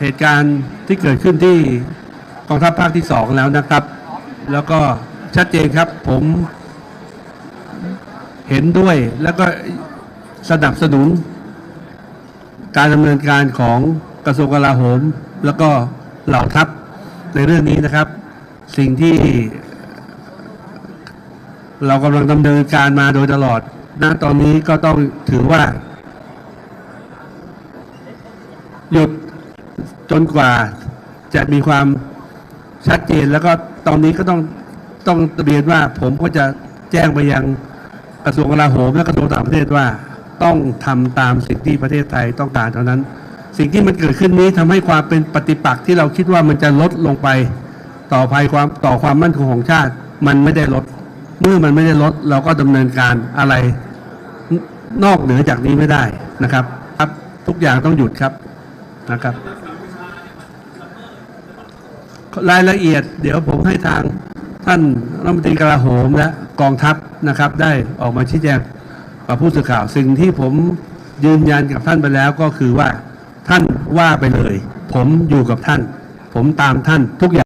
เหตุการณ์ที่เกิดขึ้นที่กองทัพภาคที่สองแล้วนะครับ แล้วก็ชัดเจนครับผมเห็นด้วยแล้วก็สนับสนุน การดำเนินการของกระทรวงกลาโหม แล้วก็เหล่าทัพในเรื่องนี้นะครับ สิ่งที่ เรากำลังดำเนินการมาโดยตลอดณตอนนี้ก็ต้องถือว่า หยุด จนกว่าจะมีความชัดเจนแล้วก็ตอนนี้ก็ต้องต้องเรียนว่าผมก็จะแจ้งไปยังกระทรวงกลาโหมและกระทรวงต่างประเทศว่า ต้องทำตามสิ่งที่ประเทศไทยต้องการเท่านั้น สิ่งที่มันเกิดขึ้นนี้ทำให้ความเป็นปฏิปักษ์ที่เราคิดว่ามันจะลดลงไปต่อภัยความต่อความมั่นคงของชาติ มันไม่ได้ลด เมื่อมันไม่ได้ลด เราก็ดำเนินการอะไรนอกเหนือจากนี้ไม่ได้นะครับ ครับทุกอย่างต้องหยุดครับนะครับ รายละเอียด เดี๋ยวผมให้ทางท่านรัฐมนตรีกลาโหมและกองทัพนะครับ ได้ออกมาชี้แจงกับผู้สื่อข่าว สิ่งที่ผมยืนยันกับท่านไปแล้วก็คือว่าท่านว่าไปเลย ผมอยู่กับท่าน ผมตามท่านทุกอย่าง